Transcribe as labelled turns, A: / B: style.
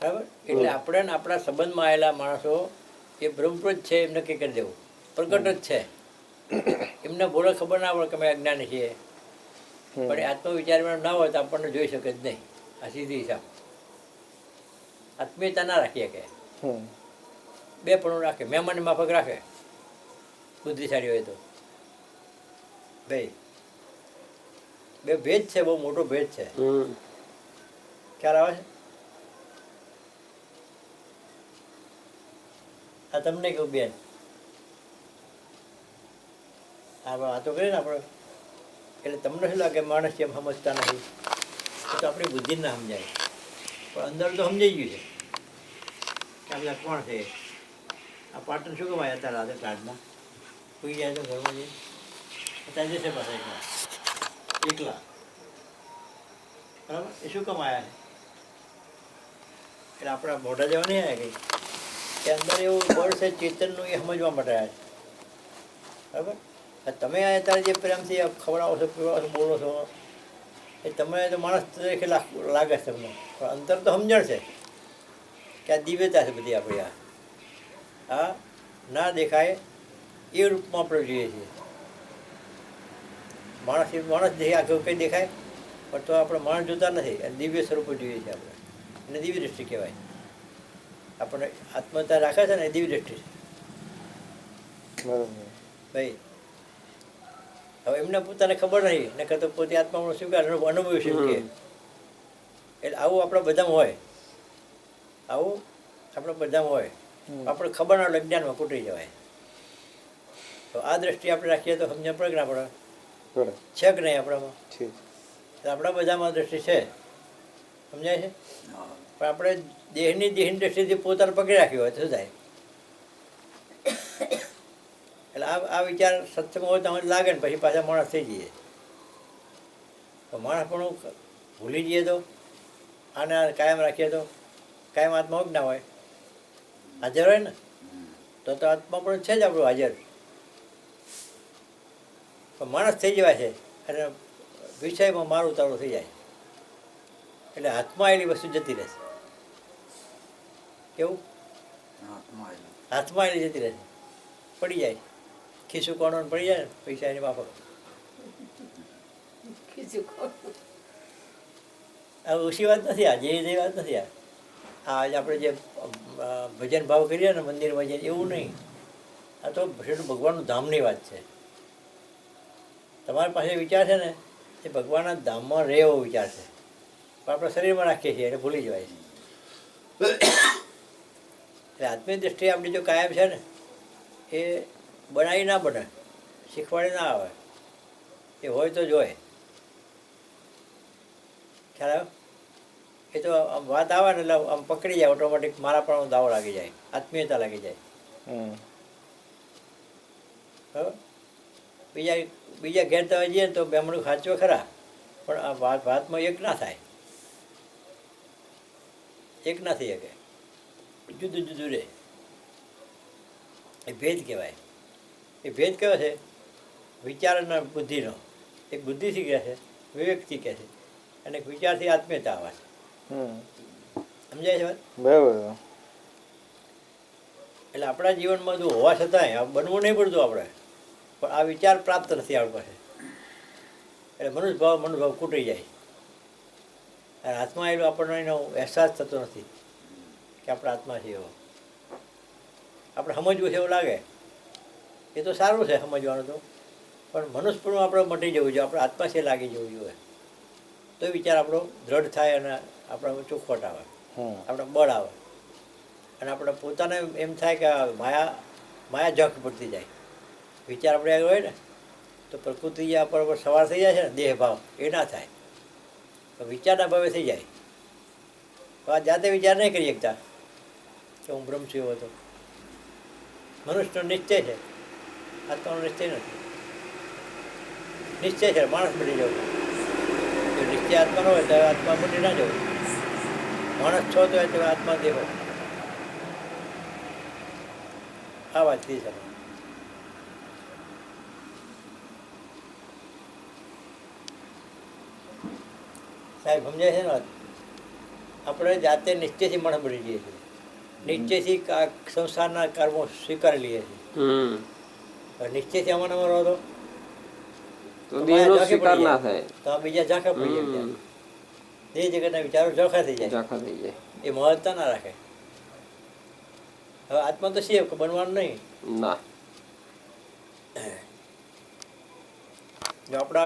A: બરાબર? એટલે આપણે ને આપણા સંબંધમાં આવેલા માણસો એ બ્રહ્મપ્રદ છે એમ કંઈ કરી દેવું. પ્રગટ જ છે. એમને બોલે ખબર ના પડે કે અમે અજ્ઞાની છીએ. પણ આત્મવિચારમાં ના હોય તો આપણને જોઈ શકે જ નહીં આ સીધી હિસાબ આત્મીયતા ના રાખીએ કે. બે પણ રાખે મહેમાન માફક રાખે. બુદ્ધિશાળી હોય તો. ભાઈ બે ભેદ છે બહુ મોટો ભેદ છે. ખ્યાલ આવે છે? આ તમને કહું બેન. આ વાતો કરીએ ને આપણે, એટલે તમને શું લાગે, માણસ એમ સમજતા નથી? તો આપણી બુદ્ધિ ના સમજાય. પણ અંદર તો સમજાઈ ગયું છે. કે આ બધા કોણ છે? આ પાટણ શું કમાય હતા રાતે કાર્ડમાં કોઈ જાય તો ઘરમાં જઈ અત્યારે જશે પાછા એકલા? એકલા? બરાબર? એ શું કમાયા છે? એટલે આપણા મોઢા જવા નહીં આવ્યા કંઈ? કે અંદર એવું બળ છે, ચેતનનું એ સમજવા માટે આવ્યા છે. બરાબર? તમે અત્યારે જે પ્રેમથી ખવડાવો છો પીવડાવો છો, બોલો છો, એ તમે તો માણસ તરીકે લાગે છે તમને. પણ અંતર તો સમજણ છે કે આ દિવ્યતા છે બધી આપણી આ. આ ના દેખાય એ રૂપમાં આપણે જોઈએ છીએ. માણસ એ માણસ દેખાય આખું કંઈ દેખાય, પણ તો આપણે માણસ જોતા નથી. દિવ્ય સ્વરૂપે જોઈએ છીએ આપણે. એને દિવ્ય દ્રષ્ટિ કહેવાય. આપણને આત્મતા રાખે છે ને એ દિવ્ય દ્રષ્ટિ છે. ભાઈ હવે એમને પોતાને ખબર નહીં ને તો પોતે આત્માનો સ્વીકાર અનુભવ- છે કે એટલે આવું આપણા બધામાં હોય. આવું આપણા બધામાં હોય. આપણે ખબર ના હોય અજ્ઞાનમાં કૂટી જવાય. તો આ દ્રષ્ટિ આપણે રાખીએ તો સમજણ પડે કે ના પડે. છે કે નહીં આપણામાં? આપણા બધામાં દ્રષ્ટિ છે. સમજાય છે? પણ આપણે દેહની દેહની દ્રષ્ટિથી પોતાને પકડી રાખ્યો હોય શું થાય? એટલે આ આ વિચાર સત્સંગ હોય તો લાગે ને પછી પાછા માણસ થઈ જઈએ. તો માણસ પણ ભૂલી જઈએ તો આને કાયમ રાખીએ તો કાયમ આત્મા જ ના હોય. હાજર હોય ને? તો તો આત્મા પણ છે જ આપણું હાજર. પણ માણસ થઈ જવાય છે. અને વિષયમાં મારું ઉતારો થઈ જાય. એટલે હાથમાં આવેલી વસ્તુ જતી રહેશે. કેવું? હાથમાં આવેલી. જતી રહેશે. પડી જાય. ખીસું કોણો પડી જાય ને પૈસા એની માફક. આ ઓછી વાત નથી આ જે જે વાત નથી આ. આ આજે આપણે જે ભજન ભાવ કરીએ ને મંદિરમાં જઈએ એવું નહીં. આ તો ભગવાન ભગવાનનું ધામની વાત છે. તમારી પાસે વિચાર છે ને? એ ભગવાનના ધામમાં રહે એવો વિચાર છે. પણ આપણે શરીરમાં રાખીએ છીએ એટલે ભૂલી જવાય છે. એટલે આત્મીય દ્રષ્ટિએ આપણી જો કાયમ છે ને એ બનાવી ના બને શીખવાડી ના આવે એ હોય તો જોઈએ ખ્યાલ આવ્યો? એ તો આમ વાત આવે ને એટલે આમ પકડી જાય ઓટોમેટિક મારા પણ દાવો લાગી જાય આત્મીયતા લાગી જાય. બરાબર? બીજા બીજા ઘેર તમે જઈએ ને તો બેમણું ખાચો ખરા પણ આ વાત વાતમાં એક ના થાય. એક ના થઈ શકે. જુદું જુદું રહે એ ભેદ કહેવાય. એ ભેદ કયો છે? વિચાર અને બુદ્ધિનો. એક બુદ્ધિ શીખે છે વિવેક શીખે છે અને એક વિચારથી આત્મીયતા આવે છે.
B: હમ.
A: સમજાય છે
B: બરાબર
A: એટલે આપણા જીવનમાં જો હોવા છતાંય બનવું નહીં પડતું આપણે. પણ આ વિચાર પ્રાપ્ત નથી આપણી પાસે. એટલે મનુષ્ય ભાવ મનુભાવ કૂટી જાય. હાથમાં આવેલો આપણને એનો અહેસાસ થતો નથી કે આપણા હાથમાં છે એવો. આપણે સમજવું છે એવું લાગે. એ તો સારું છે સમજવાનું તો. પણ મનુષ્યપણું આપણે મટી જવું જોઈએ. આપણે આત્મા છે લાગી જવું જોઈએ. તો એ વિચાર આપણો દ્રઢ થાય અને આપણા ચોખવટ આવે. આપણે બળ આવે. અને આપણે પોતાને એમ થાય કે માયા માયા જખ પડતી જાય. વિચાર આપણે આગળ હોય ને તો પ્રકૃતિ જે આપણા પર સવાર થઈ જાય છે ને દેહભાવ. એ ના થાય. તો વિચારના ભાવે થઈ જાય. તો આ જાતે વિચાર નહીં કરી શકતા. કે હું બ્રહ્મ છું એવો હતો મનુષ્યનો નિશ્ચય છે. આત્માનો નિશ્ચય નથી. નિશ્ચય છે, માણસ બની જવું. જો નિશ્ચય આત્માનો હોય તો આત્મા બની ના જવું. માણસ છો તો આત્મા દેવો. આ વાત થઈ શકે સાહેબ સમજાય છે ને આપણે જાતે નિશ્ચયથી માણસ બની જઈએ છીએ. નિશ્ચયથી સંસારના કર્મો સ્વીકારી લઈએ છીએ. નિશ્ચયથી આમાં અમારો હતો તો બીજા ઝાંખા પડી જાય તે જગતના વિચારો ઝોખા થઈ જાય.
B: ઝોખા થઈ જાય.
A: એ મહત્તા ના રાખે. હવે આત્મા તો છે બનવાનું નહીં.
B: ના.
A: જો આપણા